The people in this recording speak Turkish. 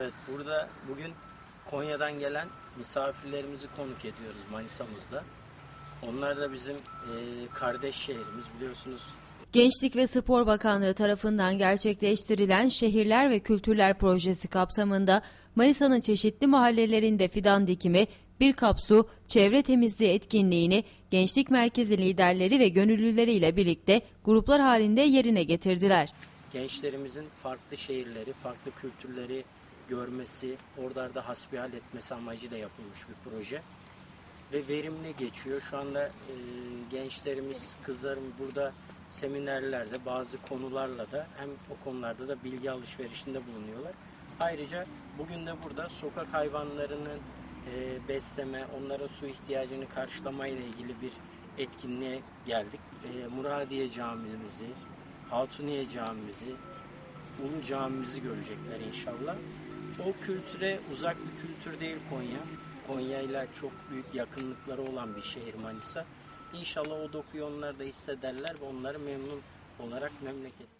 Evet, burada bugün Konya'dan gelen misafirlerimizi konuk ediyoruz Manisa'mızda. Onlar da bizim e, kardeş şehrimiz biliyorsunuz. Gençlik ve Spor Bakanlığı tarafından gerçekleştirilen Şehirler ve Kültürler Projesi kapsamında Manisa'nın çeşitli mahallelerinde fidan dikimi, bir kapsu çevre temizliği etkinliğini gençlik merkezi liderleri ve gönüllüleriyle birlikte gruplar halinde yerine getirdiler. Gençlerimizin farklı şehirleri, farklı kültürleri görmesi, oralarda hasbihal etmesi amacıyla yapılmış bir proje. Ve verimli geçiyor. Şu anda e, gençlerimiz, kızlarım burada seminerlerde bazı konularla da hem o konularda da bilgi alışverişinde bulunuyorlar. Ayrıca bugün de burada sokak hayvanlarının e, besleme, onlara su ihtiyacını karşılamayla ilgili bir etkinliğe geldik. E, Muradiye Camimizi, Hatuniye Camimizi, Ulu Camimizi görecekler inşallah. O kültüre uzak bir kültür değil Konya. Konya ile çok büyük yakınlıkları olan bir şehir Manisa. İnşallah o dokuyu onlar da hissederler ve onları memnun olarak memleket